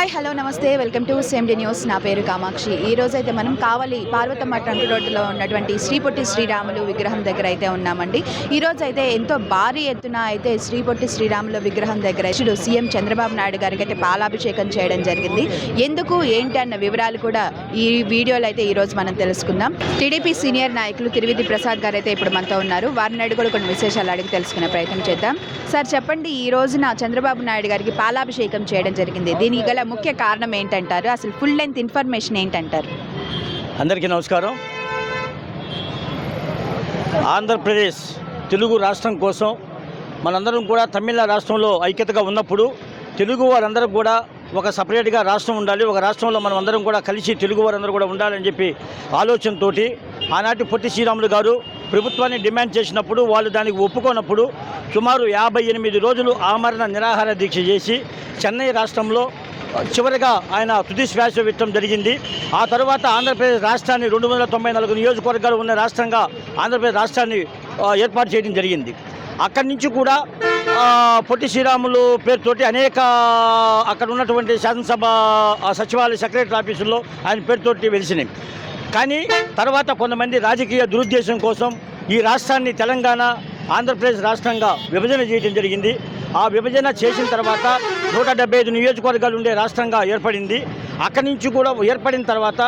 Hi hello నమస్తే. Welcome to సేమ్డి news. నా పేరు కామాక్షి. ఈ రోజు అయితే మనం కావలి పార్వతమ్మ ట్రంక్ రోడ్డులో ఉన్నటువంటి శ్రీ పొట్టి శ్రీరాములు విగ్రహం దగ్గర అయితే ఉన్నామండి. ఈ రోజు అయితే ఎంతో భారీ ఎత్తున అయితే శ్రీ పొట్టి శ్రీరాములు విగ్రహం దగ్గర ఇచ్చుడు సీఎం చంద్రబాబు నాయుడు గారికి అయితే పాలాభిషేకం చేయడం జరిగింది. ఎందుకు ఏంటి అన్న వివరాలు కూడా ఈ వీడియోలో అయితే ఈ రోజు మనం తెలుసుకుందాం. టీడీపీ సీనియర్ నాయకులు తిరువిధి ప్రసాద్ గారు అయితే ఇప్పుడు మనతో ఉన్నారు. వారిని అడిగి కూడా కొన్ని విశేషాలు అడిగి తెలుసుకునే ప్రయత్నం చేద్దాం. సార్ చెప్పండి ఈ రోజున చంద్రబాబు నాయుడు గారికి పాలాభిషేకం చేయడం జరిగింది. దీనికి గల ముఖ్య కారణం ఏంటంటారు? అసలు ఫుల్ లెంత్ ఇన్ఫర్మేషన్ ఏంటంటారు? అందరికీ నమస్కారం. ఆంధ్రప్రదేశ్ తెలుగు రాష్ట్రం కోసం మనందరం కూడా తమిళ రాష్ట్రంలో ఐక్యతగా ఉన్నప్పుడు తెలుగు వారందరూ కూడా ఒక సపరేట్గా రాష్ట్రం ఉండాలి. ఒక రాష్ట్రంలో మనం అందరం కూడా కలిసి తెలుగు వారందరూ కూడా ఉండాలని చెప్పి ఆలోచనతోటి ఆనాటి పొట్టి శ్రీరాములు గారు ప్రభుత్వాన్ని డిమాండ్ చేసినప్పుడు వాళ్ళు దానికి ఒప్పుకోనప్పుడు సుమారు యాభై ఎనిమిది రోజులు ఆమరణ నిరాహార దీక్ష చేసి చెన్నై రాష్ట్రంలో చివరిగా ఆయన తుది శ్వాస విట్టడం జరిగింది. ఆ తర్వాత ఆంధ్రప్రదేశ్ రాష్ట్రాన్ని రెండు వందల తొంభై నాలుగు నియోజకవర్గాలు ఉన్న రాష్ట్రంగా ఆంధ్రప్రదేశ్ రాష్ట్రాన్ని ఏర్పాటు చేయడం జరిగింది. అక్కడి నుంచి కూడా పొట్టి శ్రీరాములు పేరుతోటి అనేక అక్కడ ఉన్నటువంటి శాసనసభ సచివాలయ సెక్రటరీ ఆఫీసుల్లో ఆయన పేరుతోటి వెలిసినాయి. కానీ తర్వాత కొంతమంది రాజకీయ దురుద్దేశం కోసం ఈ రాష్ట్రాన్ని తెలంగాణ ఆంధ్రప్రదేశ్ రాష్ట్రంగా విభజన చేయడం జరిగింది. ఆ విభజన చేసిన తర్వాత నూట డెబ్బై ఐదు నియోజకవర్గాలు ఉండే రాష్ట్రంగా ఏర్పడింది. అక్కడి నుంచి కూడా ఏర్పడిన తర్వాత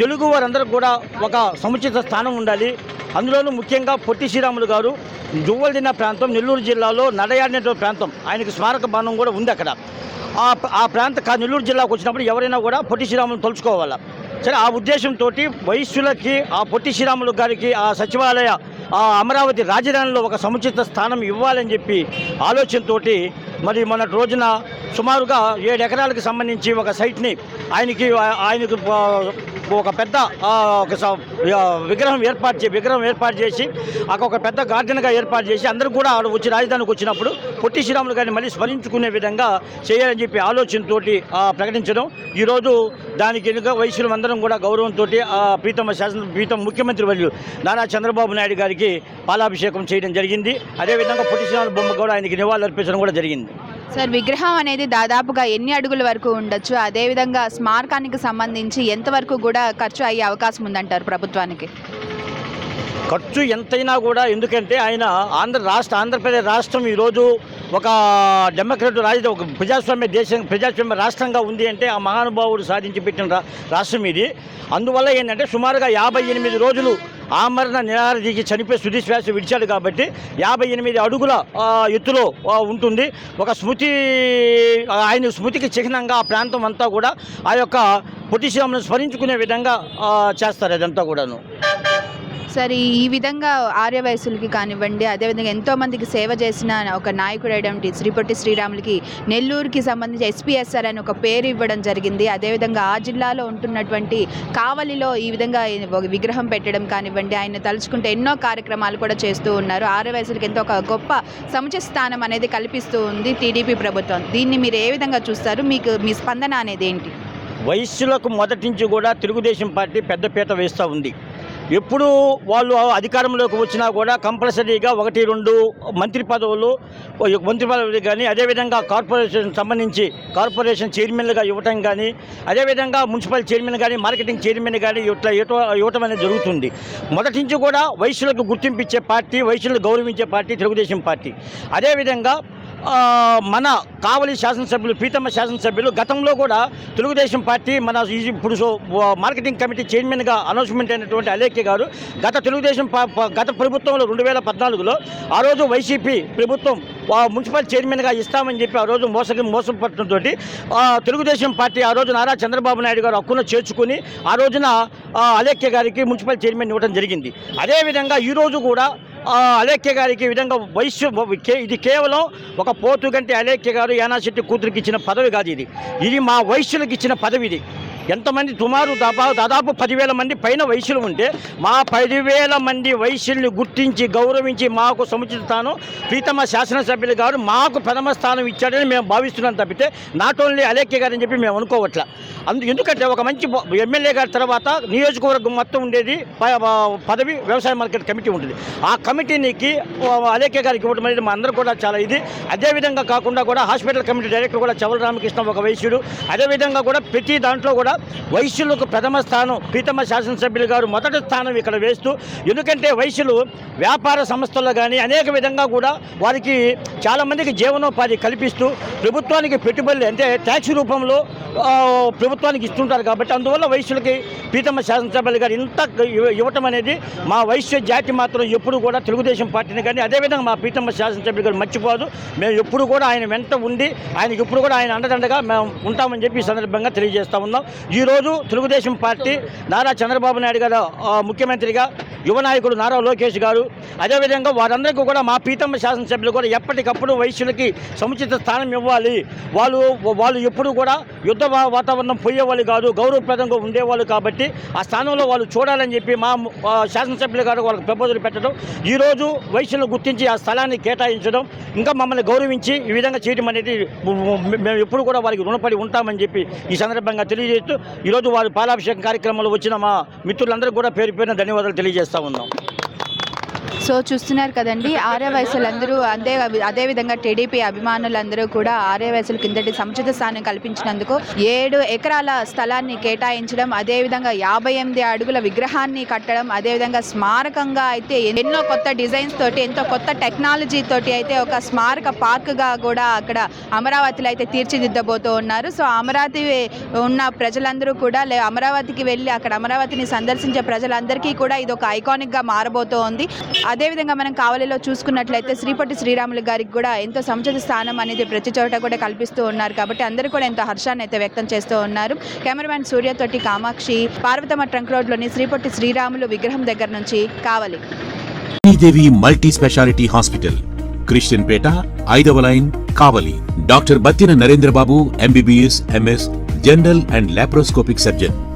తెలుగు వారందరూ కూడా ఒక సముచిత స్థానం ఉండాలి. అందులోనూ ముఖ్యంగా పొట్టి శ్రీరాములు గారు జువ్వలదిన్న ప్రాంతం నెల్లూరు జిల్లాలో నడయాడినటువంటి ప్రాంతం. ఆయనకు స్మారక భవనం కూడా ఉంది అక్కడ. ఆ ప్రాంత నెల్లూరు జిల్లాకు వచ్చినప్పుడు ఎవరైనా కూడా పొట్టి శ్రీరాములు తలుచుకోవాలా? సరే ఆ ఉద్దేశంతో వైశ్యులకి ఆ పొట్టి శ్రీరాములు గారికి ఆ సచివాలయ ఆ అమరావతి రాజధానిలో ఒక సముచిత స్థానం ఇవ్వాలని చెప్పి ఆలోచనతో మరి మొన్నటి రోజున సుమారుగా ఏడు ఎకరాలకు సంబంధించి ఒక సైట్ని ఆయనకి ఆయనకు ఒక పెద్ద ఒక స- విగ్రహం ఏర్పాటు చే విగ్రహం ఏర్పాటు చేసి అక్కడ ఒక పెద్ద గార్డెన్గా ఏర్పాటు చేసి అందరూ కూడా ఆడ వచ్చి రాజధానికి వచ్చినప్పుడు పొట్టి శ్రీరాములు గారిని మళ్ళీ స్మరించుకునే విధంగా చేయాలని చెప్పి ఆలోచనతోటి ప్రకటించడం. ఈరోజు దానికి ఎన్నిక వయసులు అందరం కూడా గౌరవంతో ఆ ప్రీతమ శాసన ప్రీతం ముఖ్యమంత్రి వర్యులు నారా చంద్రబాబు నాయుడు గారికి పాలాభిషేకం చేయడం జరిగింది. అదేవిధంగా పొట్టి శ్రీరాములు బొమ్మ కూడా ఆయనకి నివాళులు అర్పించడం కూడా జరిగింది. సార్ విగ్రహం అనేది దాదాపుగా ఎన్ని అడుగుల వరకు ఉండొచ్చు? అదేవిధంగా స్మారకానికి సంబంధించి ఎంతవరకు కూడా ఖర్చు అయ్యే అవకాశం ఉందంటారు ప్రభుత్వానికి? ఖర్చు ఎంతైనా కూడా ఎందుకంటే ఆయన ఆంధ్ర రాష్ట్ర ఆంధ్రప్రదేశ్ రాష్ట్రం ఈరోజు ఒక డెమోక్రట్ రాజధాని ఒక ప్రజాస్వామ్య దేశం ప్రజాస్వామ్య రాష్ట్రంగా ఉంది అంటే ఆ మహానుభావుడు సాధించి పెట్టిన రాష్ట్రం ఇది. అందువల్ల ఏంటంటే సుమారుగా యాభై ఎనిమిది రోజులు ఆమరణ నిరాహార దీక్ష చనిపోయి శుద్ధి శ్వాస విడిచాడు కాబట్టి యాభై ఎనిమిది అడుగుల ఎత్తులో ఉంటుంది. ఒక స్మృతి ఆయన స్మృతికి చిహ్నంగా ఆ ప్రాంతం అంతా కూడా ఆ యొక్క పొట్టి స్మరించుకునే విధంగా చేస్తారు అదంతా కూడాను. సరే ఈ విధంగా ఆర్యవయసులకి కానివ్వండి అదేవిధంగా ఎంతో మందికి సేవ చేసిన ఒక నాయకుడు అయినటువంటి శ్రీపొట్టి శ్రీరాములకి నెల్లూరుకి సంబంధించి ఎస్పీఎస్ఆర్ అని ఒక పేరు ఇవ్వడం జరిగింది. అదేవిధంగా ఆ జిల్లాలో ఉంటున్నటువంటి కావలిలో ఈ విధంగా ఒక విగ్రహం పెట్టడం కానివ్వండి ఆయన తలుచుకుంటే ఎన్నో కార్యక్రమాలు కూడా చేస్తూ ఉన్నారు. ఆర్యవయసులకి ఎంతో ఒక గొప్ప సముచిత స్థానం అనేది కల్పిస్తూ ఉంది టీడీపీ ప్రభుత్వం. దీన్ని మీరు ఏ విధంగా చూస్తారు? మీకు మీ స్పందన అనేది ఏంటి? వయస్సులకు మొదటి నుంచి కూడా తెలుగుదేశం పార్టీ పెద్దపీట వేస్తూ ఉంది. ఎప్పుడు వాళ్ళు అధికారంలోకి వచ్చినా కూడా కంపల్సరీగా ఒకటి రెండు మంత్రి పదవులు మంత్రి పదవులు కానీ అదేవిధంగా కార్పొరేషన్ సంబంధించి కార్పొరేషన్ చైర్మన్లుగా ఇవ్వటం కానీ అదేవిధంగా మున్సిపల్ చైర్మన్ కానీ మార్కెటింగ్ చైర్మన్ కానీ ఇట్లా ఇవ్వటం ఇవ్వటం అనేది జరుగుతుంది. మొదటి నుంచి కూడా వైశ్యులకు గుర్తింపు ఇచ్చే పార్టీ వయసులకు గౌరవించే పార్టీ తెలుగుదేశం పార్టీ. అదేవిధంగా మన కావలి శాసనసభ్యులు ప్రీతమ్మ శాసనసభ్యులు గతంలో కూడా తెలుగుదేశం పార్టీ మన ఇప్పుడు మార్కెటింగ్ కమిటీ చైర్మన్గా అనౌన్స్మెంట్ అయినటువంటి అలేఖ్య గారు గత తెలుగుదేశం గత ప్రభుత్వంలో రెండు వేల పద్నాలుగులో ఆ రోజు వైసీపీ ప్రభుత్వం మున్సిపల్ చైర్మన్గా ఇస్తామని చెప్పి ఆ రోజు మోసగి మోసపడటంతో తెలుగుదేశం పార్టీ ఆ రోజు నారా చంద్రబాబు నాయుడు గారు హక్కున చేర్చుకుని ఆ రోజున అలేఖ్య గారికి మున్సిపల్ చైర్మన్ ఇవ్వడం జరిగింది. అదేవిధంగా ఈరోజు కూడా అలేఖ్య గారికి ఈ విధంగా వైశ్య కే- ఇది కేవలం ఒక పోతుగంటి అలేఖ్య గారు యానాశెట్టి కూతురికి ఇచ్చిన పదవి కాదు ఇది. ఇది మా వయస్సులకు ఇచ్చిన పదవి ఇది. ఎంతమంది సుమారు దాదాపు దాదాపు పదివేల మంది పైన వయసులు ఉంటే మా పదివేల మంది వయసుల్ని గుర్తించి గౌరవించి మాకు సముచిత స్థానం ప్రీతమ శాసనసభ్యులు గారు మాకు ప్రథమ స్థానం ఇచ్చాడని మేము భావిస్తున్నాం తప్పితే నాట్ ఓన్లీ అలేఖ్య గారు అని చెప్పి మేము అనుకోవట్లా. అందు ఎందుకంటే ఒక మంచి ఎమ్మెల్యే గారి తర్వాత నియోజకవర్గం మొత్తం ఉండేది ప- పదవి వ్యవసాయ మార్కెట్ కమిటీ ఉంటుంది ఆ కమిటీనికి అలేఖ్య గారికి ఇవ్వడం అనేది మా అందరూ కూడా చాలా ఇది. అదేవిధంగా కాకుండా కూడా హాస్పిటల్ కమిటీ డైరెక్టర్ కూడా చవల రామకృష్ణ ఒక వైశ్యుడు అదేవిధంగా కూడా ప్రతి దాంట్లో కూడా వైశ్యులకు ప్రథమ స్థానం ప్రీతమ శాసనసభ్యులు గారు మొదటి స్థానం ఇక్కడ వేస్తూ ఎందుకంటే వైశ్యులు వ్యాపార సంస్థల్లో కానీ అనేక విధంగా కూడా వారికి చాలామందికి జీవనోపాధి కల్పిస్తూ ప్రభుత్వానికి పెట్టుబడులు అంటే ట్యాక్స్ రూపంలో ప్రభుత్వానికి ఇస్తుంటారు కాబట్టి అందువల్ల వైశ్యులకి ప్రీతమ శాసనసభ్యులు గారు ఇంత ఇవ్వటం అనేది మా వైశ్య జాతి మాత్రం ఎప్పుడు కూడా తెలుగుదేశం పార్టీని కానీ అదేవిధంగా మా ప్రీతమ శాసనసభ్యులు గారు మర్చిపోదు. మేము ఎప్పుడు కూడా ఆయన వెంట ఉండి ఆయనకి ఎప్పుడు కూడా ఆయన అండదండగా మేము ఉంటామని చెప్పి ఈ సందర్భంగా తెలియజేస్తా ఉన్నాం. ఈరోజు తెలుగుదేశం పార్టీ నారా చంద్రబాబు నాయుడు గారు ముఖ్యమంత్రిగా యువ నాయకుడు నారా లోకేష్ గారు అదేవిధంగా వారందరికీ కూడా మా పీతమ్మ శాసనసభ్యులు కూడా ఎప్పటికప్పుడు వైశ్యులకి సముచిత స్థానం ఇవ్వాలి. వాళ్ళు వాళ్ళు ఎప్పుడు కూడా యుద్ధ వాతావరణం పోయేవాళ్ళు కాదు గౌరవప్రదంగా ఉండేవాళ్ళు కాబట్టి ఆ స్థానంలో వాళ్ళు చూడాలని చెప్పి మా శాసనసభ్యులు గారు వాళ్ళకి ప్రపోజల్ పెట్టడం ఈరోజు వైశ్యులను గుర్తించి ఆ స్థలాన్ని కేటాయించడం ఇంకా మమ్మల్ని గౌరవించి ఈ విధంగా చేయడం అనేది మేము ఎప్పుడు కూడా వారికి రుణపడి ఉంటామని చెప్పి ఈ సందర్భంగా తెలియజేస్తూ ఈరోజు వారి పాలాభిషేకం కార్యక్రమంలో వచ్చిన మా మిత్రులందరూ కూడా పేరు పేరున ధన్యవాదాలు తెలియజేస్తా ఉన్నాం. సో చూస్తున్నారు కదండి ఆర్య వయసులందరూ అదే అదే విధంగా టీడీపీ అభిమానులందరూ కూడా ఆర్య వయసులు కిందటి సముచిత స్థానం కల్పించినందుకు ఏడు ఎకరాల స్థలాన్ని కేటాయించడం అదే విధంగా యాభై ఎనిమిది అడుగుల విగ్రహాన్ని కట్టడం అదే విధంగా స్మారకంగా అయితే ఎన్నో కొత్త డిజైన్స్ తోటి ఎంతో కొత్త టెక్నాలజీ తోటి అయితే ఒక స్మారక పార్క్గా కూడా అక్కడ అమరావతిలో అయితే తీర్చిదిద్దబోతూ ఉన్నారు. సో అమరావతి ఉన్న ప్రజలందరూ కూడా లే అమరావతికి వెళ్ళి అక్కడ అమరావతిని సందర్శించే ప్రజలందరికీ కూడా ఇది ఒక ఐకానిక్గా మారబోతోంది. అదేవిధంగా మనం కావలిలో చూసుకున్నట్లయితే శ్రీపట్టి శ్రీరాములు గారికి కూడా ఎంతో సముచిత స్థానం అనేది ప్రతి చోట కూడా కల్పిస్తూ ఉన్నారు కాబట్టి అందరూ కూడా ఎంతో హర్షాన్ని అయితే వ్యక్తం చేస్తూ ఉన్నారు. కెమెరామ్యాన్ సూర్యతోటి కామాక్షి పార్వతమ్మ ట్రంక్ రోడ్లోని శ్రీపట్టి శ్రీరాములు విగ్రహం దగ్గర నుంచి Kavali. Sridevi multi specialty hospital Christian Peta ఐదవ line Kavali. Doctor Battina Narendrababu MBBS MS general and laparoscopic surgeon.